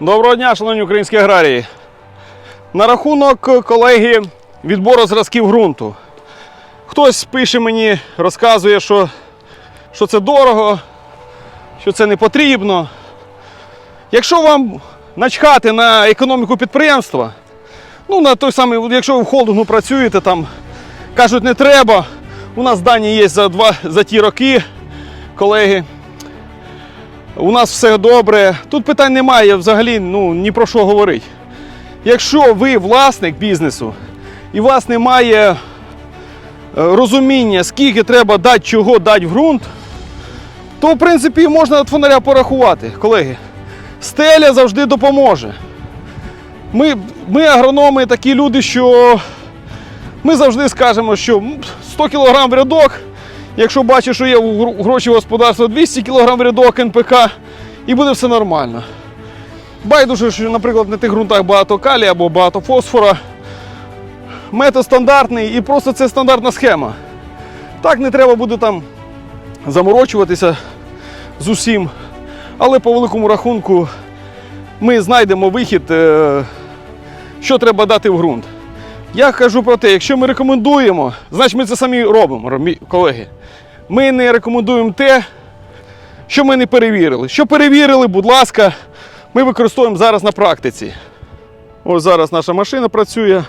Доброго дня, шановні українські аграрії. На рахунок колеги відбору зразків ґрунту. Хтось пише мені, розказує, що, що це дорого, що це не потрібно. Якщо вам начхати на економіку підприємства, ну на той самий, якщо ви в холдингу працюєте, там кажуть, не треба. У нас дані є за, два, за ті роки, колеги. У нас все добре. Тут питань немає взагалі ну, ні про що говорити. Якщо ви власник бізнесу і у вас немає е, розуміння, скільки треба дати, чого дати в ґрунт, то в принципі можна від фонаря порахувати, колеги. Стеля завжди допоможе. Ми, ми агрономи такі люди, що ми завжди скажемо, що 100 кг в рядок, якщо бачиш, що є у гро- гроші господарства 200 кг рядок НПК, і буде все нормально. Байдуже, що, наприклад, на тих ґрунтах багато калія або багато фосфора. Метод стандартний і просто це стандартна схема. Так не треба буде там заморочуватися з усім. Але по великому рахунку ми знайдемо вихід, е, що треба дати в ґрунт. Я кажу про те, якщо ми рекомендуємо, значить ми це самі робимо, колеги. Ми не рекомендуємо те, що ми не перевірили. Що перевірили, будь ласка, ми використовуємо зараз на практиці. Ось зараз наша машина працює.